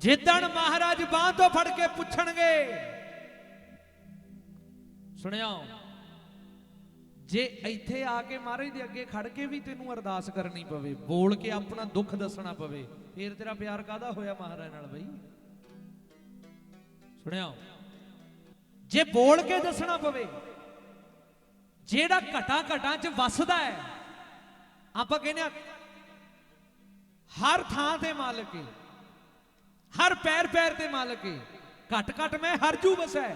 ਜਿੱਦਣ ਮਹਾਰਾਜ ਬਾਹ ਤੋਂ ਫੜ ਕੇ ਪੁੱਛਣਗੇ ਸੁਣਿਆ ਜੇ ਇੱਥੇ ਆ ਕੇ ਮਹਾਰਾਜ ਦੇ ਅੱਗੇ ਖੜ ਕੇ ਵੀ ਤੈਨੂੰ ਅਰਦਾਸ ਕਰਨੀ ਪਵੇ, ਬੋਲ ਕੇ ਆਪਣਾ ਦੁੱਖ ਦੱਸਣਾ ਪਵੇ, ਫੇਰ ਤੇਰਾ ਪਿਆਰ ਕਾਦਾ ਹੋਇਆ ਮਹਾਰਾਜ ਨਾਲ ਬਈ? ਸੁਣਿਆ ਜੇ ਬੋਲ ਕੇ ਦੱਸਣਾ ਪਵੇ, ਜਿਹੜਾ ਘਟਾ ਘਟਾਂ 'ਚ ਵੱਸਦਾ ਹੈ, ਆਪਾਂ ਕਹਿੰਦੇ ਆ ਹਰ ਥਾਂ ਤੇ ਮਾਲਕ ਹੈ। ਹਰ ਪੈਰ ਪੈਰ ਤੇ ਮਾਲਕ ਏ। ਘਟ ਘਟ ਮੈਂ ਹਰ ਜੂ ਵਸੈ।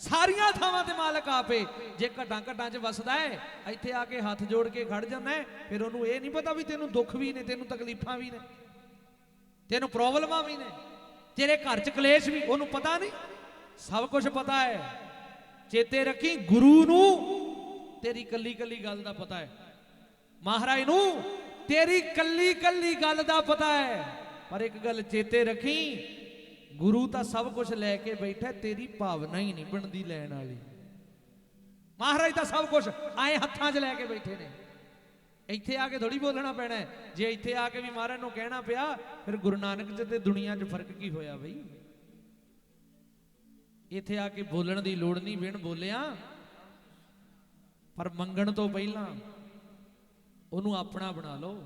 ਸਾਰੀਆਂ ਥਾਵਾਂ ਤੇ ਮਾਲਕ ਆਪੇ। ਜੇ ਘਟਾਂ ਘਟਾਂ 'ਚ ਵਸਦਾ ਹੈ ਇੱਥੇ ਆ ਕੇ ਹੱਥ ਜੋੜ ਕੇ ਖੜ ਜਾਂਦਾ ਫਿਰ ਉਹਨੂੰ ਇਹ ਨਹੀਂ ਪਤਾ ਵੀ ਤੈਨੂੰ ਦੁੱਖ ਵੀ ਨੇ, ਤੈਨੂੰ ਤਕਲੀਫਾਂ ਵੀ ਨੇ, ਤੈਨੂੰ ਪ੍ਰੋਬਲਮਾਂ ਵੀ ਨੇ, ਤੇਰੇ ਘਰ 'ਚ ਕਲੇਸ਼ ਵੀ, ਉਹਨੂੰ ਪਤਾ ਨਹੀਂ। ਸਭ ਕੁਝ ਪਤਾ ਹੈ ਚੇਤੇ ਰੱਖੀ, ਗੁਰੂ ਨੂੰ ਤੇਰੀ ਕੱਲੀ ਕੱਲੀ ਗੱਲ ਦਾ ਪਤਾ ਹੈ ਮਹਾਰਾਜ ਨੂੰ ਤੇਰੀ ਕੱਲੀ ਕੱਲੀ ਗੱਲ ਦਾ ਪਤਾ ਹੈ ਪਰ ਇੱਕ ਗੱਲ ਚੇਤੇ ਰੱਖੀ, ਗੁਰੂ ਤਾਂ ਸਭ ਕੁਝ ਲੈ ਕੇ ਬੈਠਾ, ਤੇਰੀ ਭਾਵਨਾ ਹੀ ਨਹੀਂ ਬਣਦੀ ਲੈਣ ਵਾਲੀ। ਮਹਾਰਾਜ ਤਾਂ ਸਭ ਕੁਝ ਆਏ ਹੱਥਾਂ 'ਚ ਲੈ ਕੇ ਬੈਠੇ ਨੇ। ਇੱਥੇ ਆ ਕੇ ਥੋੜੀ ਬੋਲਣਾ ਪੈਣਾ ਜੇ ਇੱਥੇ ਆ ਕੇ ਵੀ ਮਹਾਰਾਜ ਨੂੰ ਕਹਿਣਾ ਪਿਆ, ਫਿਰ ਗੁਰੂ ਨਾਨਕ ਜੀ ਤੇ ਦੁਨੀਆ 'ਚ ਫ਼ਰਕ ਕੀ ਹੋਇਆ ਬਈ? ਇੱਥੇ ਆ ਕੇ ਬੋਲਣ ਦੀ ਲੋੜ ਨਹੀਂ ਵਿਣ ਬੋਲਿਆ। ਪਰ ਮੰਗਣ ਤੋਂ ਪਹਿਲਾਂ ਉਹਨੂੰ ਆਪਣਾ ਬਣਾ ਲਓ।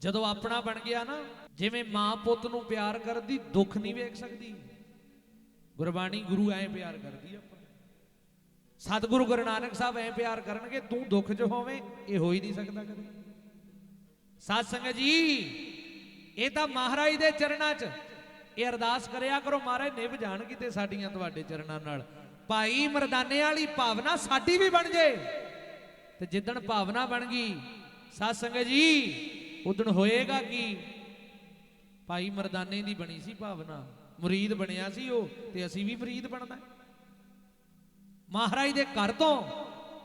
ਜਦੋਂ ਆਪਣਾ ਬਣ ਗਿਆ ਨਾ, ਜਿਵੇਂ ਮਾਂ ਪੁੱਤ ਨੂੰ ਪਿਆਰ ਕਰਦੀ, ਦੁੱਖ ਨਹੀਂ ਵੇਖ ਸਕਦੀ। ਗੁਰਬਾਣੀ ਗੁਰੂ ਐਂ ਪਿਆਰ ਕਰਦੀ ਆਪਾਂ ਸਤਿਗੁਰੂ ਗੁਰੂ ਨਾਨਕ ਸਾਹਿਬ ਐਂ ਪਿਆਰ ਕਰਨਗੇ, ਤੂੰ ਦੁੱਖ 'ਚ ਹੋਵੇਂ, ਇਹ ਹੋ ਹੀ ਨਹੀਂ ਸਕਦਾ ਕਦੇ। ਸਾਧ ਸੰਗਤ ਜੀ, ਇਹ ਤਾਂ ਮਹਾਰਾਜ ਦੇ ਚਰਨਾਂ 'ਚ। ਇਹ ਅਰਦਾਸ ਕਰਿਆ ਕਰੋ ਮਹਾਰਾਜ, ਨਿਭ ਜਾਣ ਕਿਤੇ ਸਾਡੀਆਂ ਤੁਹਾਡੇ ਚਰਨਾਂ ਨਾਲ। ਭਾਈ ਮਰਦਾਨੇ ਵਾਲੀ ਭਾਵਨਾ ਸਾਡੀ ਵੀ ਬਣ ਜੇ। ਤੇ ਜਿੱਦਣ ਭਾਵਨਾ ਬਣ ਗਈ ਸਾਧ ਸੰਗਤ ਜੀ ਉਦਣ ਹੋਏਗਾ ਕੀ? ਭਾਈ ਮਰਦਾਨੇ ਦੀ ਬਣੀ ਸੀ ਭਾਵਨਾ। ਮੁਰੀਦ ਬਣਿਆ ਸੀ ਉਹ ਤੇ ਅਸੀਂ ਵੀ ਫਰੀਦ ਬਣਨਾ ਮਹਾਰਾਜ ਦੇ ਘਰ ਤੋਂ,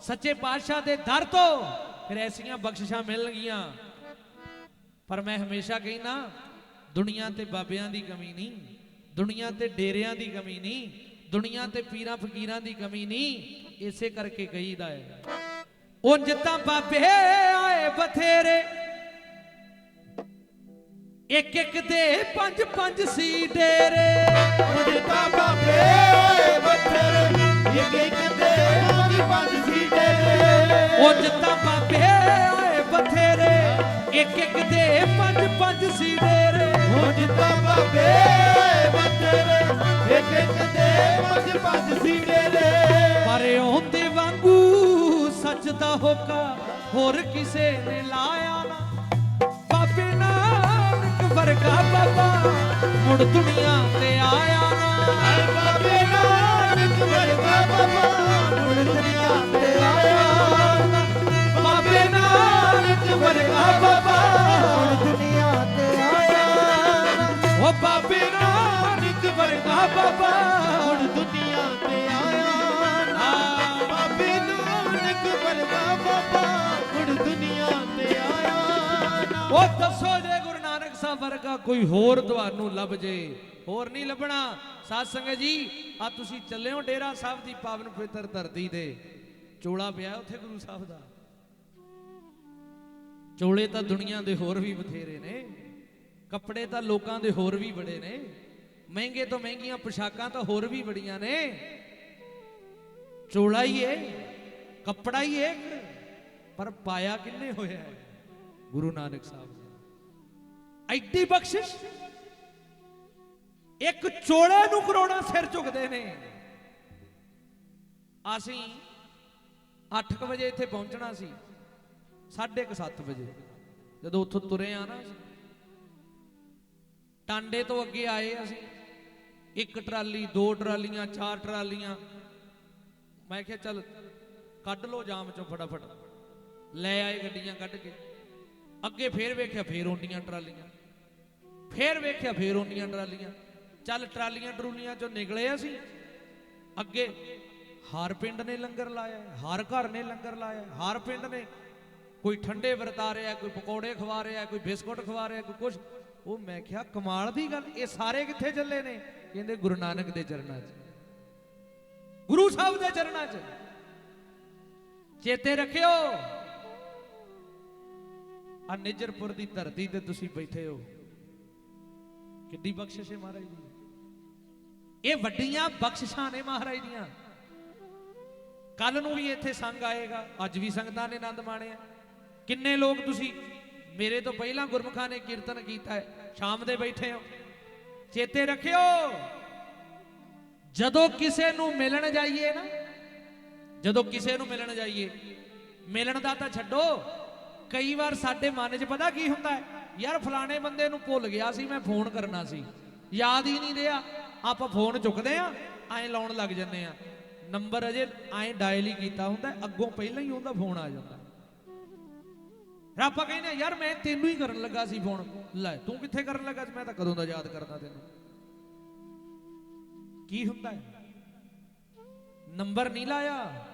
ਸੱਚੇ ਪਾਤਸ਼ਾਹ ਦੇ ਦਰ ਤੋਂ ਫਿਰ ਐਸੀਆਂ ਬਖਸ਼ਿਸ਼ਾਂ ਮਿਲਣਗੀਆਂ ਪਰ ਮੈਂ ਹਮੇਸ਼ਾ ਕਹਿੰਦਾ, ਦੁਨੀਆ ਤੇ ਬਾਬਿਆਂ ਦੀ ਕਮੀ ਨਹੀਂ, ਦੁਨੀਆ ਤੇ ਡੇਰਿਆਂ ਦੀ ਕਮੀ ਨਹੀਂ, ਦੁਨੀਆ ਤੇ ਪੀਰਾਂ ਫਕੀਰਾਂ ਦੀ ਕਮੀ ਨਹੀਂ, ਇਸੇ ਕਰਕੇ ਕਹੀਦਾ ਹੈ। ਉਹ ਜਿੱਤਾਂ ਬਾਬੇ ਆਏ ਬਥੇਰੇ ਇੱਕ ਇੱਕ ਦੇ ਪੰਜ ਪੰਜ ਸੀ ਡੇਰੇ। ਜਿੱਤਾ ਬਾਬੇ ਓਏ ਬੱਥਰ ਇੱਕ ਇੱਕ ਦੇ ਪੰਜ ਪੰਜ ਸੀ ਡੇਰੇ। ਉਂਝ ਤਾਂ ਬਾਬੇ ਆਏ ਬਥੇਰੇ ਇੱਕ ਇੱਕ ਦੇ ਪੰਜ ਪੰਜ ਸੀ ਡੇਰੇ। ਉਹ ਜਿੱਤਾ ਬਾਬੇ ਓਏ ਬੱਥਰ ਇੱਕ ਇੱਕ ਦੇ ਪੰਜ ਪੰਜ ਸੀ ਡੇਰੇ। ਪਰ ਉਹਦੇ ਵਾਂਗੂ ਸੱਚ ਦਾ ਹੋਕਾ ਹੋਰ ਕਿਸੇ ਨੇ ਲਾਇਆ ਵਰਗਾ ਬਾਬਾ ਮੁੜ ਦੁਨੀਆ ਤੇ ਆਇਆ ਨਾ। ਬਾਬੇ ਨਾਨਕ ਵਰਗਾ ਬਾਬਾ ਮੁੜ ਦੁਨੀਆ ਤੇ ਆਇਆ ਬਾਬੇ ਨਾਨਕ ਵਰਗਾ ਬਾਬਾ ਮੁੜ ਦੁਨੀਆ ਤੇ ਆਇਆ ਬਾਬੇ ਨਾਨਕ ਵਰਗਾ ਬਾਬਾ ਮੁੜ ਦੁਨੀਆ ਤੇ ਆਇਆ ਆ ਬਾਬੇ ਨਾਨਕ ਵਰਗਾ ਬਾਬਾ ਮੁੜ ਦੁਨੀਆ ਤੇ ਆਇਆ ਉਹ ਦੱਸੋ ਜੇ ਵਰਗਾ ਕੋਈ ਹੋਰ ਤੁਹਾਨੂੰ ਲੱਭ ਜੇ। ਹੋਰ ਨਹੀਂ ਲੱਭਣਾ। ਸਾਧ ਸੰਗਤ ਜੀ, ਆ ਤੁਸੀਂ ਚੱਲਿਓ ਡੇਰਾ ਸਾਹਿਬ ਦੀ ਪਾਵਨ ਪਵਿੱਤਰ ਧਰਤੀ ਤੇ। ਚੋਲਾ ਪਿਆ ਉੱਥੇ ਗੁਰੂ ਸਾਹਿਬ ਦਾ। ਚੋਲੇ ਤਾਂ ਦੁਨੀਆ ਦੇ ਹੋਰ ਵੀ ਬਥੇਰੇ ਨੇ। ਕੱਪੜੇ ਤਾਂ ਲੋਕਾਂ ਦੇ ਹੋਰ ਵੀ ਬੜੇ ਨੇ। ਮਹਿੰਗੇ ਤੋਂ ਮਹਿੰਗੀਆਂ ਪੋਸ਼ਾਕਾਂ ਤਾਂ ਹੋਰ ਵੀ ਬੜੀਆਂ ਨੇ। ਚੋਲਾ ਹੀ ਏ, ਕੱਪੜਾ ਹੀ ਏ ਪਰ ਪਾਇਆ ਕਿੰਨੇ ਹੋਇਆ। ਗੁਰੂ ਨਾਨਕ ਸਾਹਿਬ ਐਡੀ ਬਖਸ਼ਿਸ਼? ਇੱਕ ਚੋਲੇ ਨੂੰ ਕਰੋੜਾਂ ਸਿਰ ਝੁਕਦੇ ਨੇ। ਅਸੀਂ 8:00 ਵਜੇ ਇੱਥੇ ਪਹੁੰਚਣਾ ਸੀ 7:30 ਵਜੇ। ਜਦੋਂ ਉੱਥੋਂ ਤੁਰੇ ਆ ਨਾ ਟਾਂਡੇ ਤੋਂ ਅੱਗੇ ਆਏ ਅਸੀਂ। ਇੱਕ ਟਰਾਲੀ, ਦੋ ਟਰਾਲੀਆਂ, ਚਾਰ ਟਰਾਲੀਆਂ। ਮੈਂ ਕਿਹਾ, ਚੱਲ ਕੱਢ ਲੋ ਜਾਮ ਚੋਂ ਫਟਾਫਟ। ਲੈ ਆਏ ਗੱਡੀਆਂ ਕੱਢ ਕੇ। ਅੱਗੇ ਫੇਰ ਵੇਖਿਆ, ਫੇਰ ਓਂਡੀਆਂ ਟਰਾਲੀਆਂ। ਫੇਰ ਵੇਖਿਆ, ਫੇਰ ਓਂਡੀਆਂ ਟਰਾਲੀਆਂ। ਚੱਲ ਟਰਾਲੀਆਂ ਟਰੂਲੀਆਂ ਚੋਂ ਨਿਕਲੇ ਅਸੀਂ। ਅੱਗੇ ਹਰ ਪਿੰਡ ਨੇ ਲੰਗਰ ਲਾਇਆ ਹਰ ਘਰ ਨੇ ਲੰਗਰ ਲਾਇਆ ਹਰ ਪਿੰਡ ਨੇ ਕੋਈ ਠੰਡੇ ਵਰਤਾ ਰਿਹਾ ਕੋਈ ਪਕੌੜੇ ਖਵਾ ਰਿਹਾ ਕੋਈ ਬਿਸਕੁਟ ਖਵਾ ਰਿਹਾ ਕੋਈ ਕੁਝ ਉਹ ਮੈਂ ਕਿਹਾ, ਕਮਾਲ ਦੀ ਗੱਲ, ਇਹ ਸਾਰੇ ਕਿੱਥੇ ਚੱਲੇ ਨੇ? ਕਹਿੰਦੇ ਗੁਰੂ ਨਾਨਕ ਦੇ ਚਰਨਾਂ 'ਚ। ਗੁਰੂ ਸਾਹਿਬ ਦੇ ਚਰਨਾਂ 'ਚ। ਚੇਤੇ ਰੱਖਿਓ। ਆ ਨਿਜਰਪੁਰ ਦੀ ਧਰਤੀ ਤੇ ਤੁਸੀਂ ਬੈਠੇ ਹੋ। ਕਿੱਡੀ ਬਖਸ਼ਿਸ਼ ਹੈ ਮਹਾਰਾਜ ਦੀ। ਇਹ ਵੱਡੀਆਂ ਬਖਸ਼ਿਸ਼ਾਂ ਨੇ ਮਹਾਰਾਜ ਦੀਆਂ। ਕੱਲ ਨੂੰ ਵੀ ਇੱਥੇ ਸੰਗ ਆਏਗਾ। ਅੱਜ ਵੀ ਸੰਗਤਾਂ ਨੇ ਆਨੰਦ ਮਾਣਿਆ। ਕਿੰਨੇ ਲੋਕ ਤੁਸੀਂ, ਮੇਰੇ ਤੋਂ ਪਹਿਲਾਂ ਗੁਰਮੁਖਾਂ ਨੇ ਕੀਰਤਨ ਕੀਤਾ ਹੈ, ਸ਼ਾਮ ਦੇ ਬੈਠੇ ਹੋ। ਚੇਤੇ ਰੱਖਿਓ, ਜਦੋਂ ਕਿਸੇ ਨੂੰ ਮਿਲਣ ਜਾਈਏ ਨਾ, ਜਦੋਂ ਕਿਸੇ ਨੂੰ ਮਿਲਣ ਜਾਈਏ, ਮਿਲਣ ਦਾ ਤਾਂ ਛੱਡੋ। ਕਈ ਵਾਰ ਸਾਡੇ ਮਨ 'ਚ ਪਤਾ ਕੀ ਹੁੰਦਾ ਹੈ? ਯਾਰ ਫਲਾਣੇ ਬੰਦੇ ਨੂੰ ਭੁੱਲ ਗਿਆ ਸੀ ਮੈਂ ਫੋਨ ਕਰਨਾ ਸੀ। ਯਾਦ ਹੀ ਨਹੀਂ ਰਿਹਾ। ਆਪਾਂ ਫੋਨ ਚੁੱਕਦੇ ਆ ਐਂ ਲਾਉਣ ਲੱਗ ਜੰਨੇ ਆ ਨੰਬਰ ਅਜੇ ਐਂ ਡਾਇਲ ਹੀ ਕੀਤਾ ਹੁੰਦਾ, ਅੱਗੋਂ ਪਹਿਲਾਂ ਹੀ ਉਹਦਾ ਫੋਨ ਆ ਜਾਂਦਾ। ਆਪਾਂ ਕਹਿੰਦੇ ਯਾਰ ਮੈਂ ਤੈਨੂੰ ਹੀ ਕਰਨ ਲੱਗਾ ਸੀ ਫੋਨ। ਲੈ, ਤੂੰ ਕਿੱਥੇ ਕਰਨ ਲੱਗਾ ਸੀ? ਮੈਂ ਤਾਂ ਕਦੋਂ ਦਾ ਯਾਦ ਕਰਦਾ ਤੈਨੂੰ। ਕੀ ਹੁੰਦਾ ਹੈ? ਨੰਬਰ ਨਹੀਂ ਲਾਇਆ।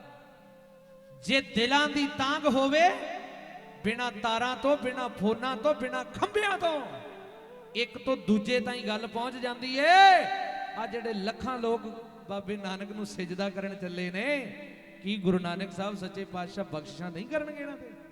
ਜੇ ਦਿਲਾਂ ਦੀ ਤਾਂਗ ਹੋਵੇ ਬਿਨਾ ਤਾਰਾਂ ਤੋਂ, ਬਿਨਾ ਫੋਨਾਂ ਤੋਂ, ਬਿਨਾ ਖੰਭਿਆਂ ਤੋਂ। ਇੱਕ ਤੋਂ ਦੂਜੇ ਤਾਈਂ ਗੱਲ ਪਹੁੰਚ ਜਾਂਦੀ ਏ। ਆ ਜਿਹੜੇ ਲੱਖਾਂ ਲੋਕ ਬਾਬੇ ਨਾਨਕ ਨੂੰ ਸਜਦਾ ਕਰਨ ਚੱਲੇ ਨੇ, ਕੀ ਗੁਰੂ ਨਾਨਕ ਸਾਹਿਬ ਸੱਚੇ ਪਾਤਸ਼ਾਹ ਬਖਸ਼ਿਸ਼ਾਂ ਨਹੀਂ ਕਰਨਗੇ ਇਹਨਾਂ ਤੇ?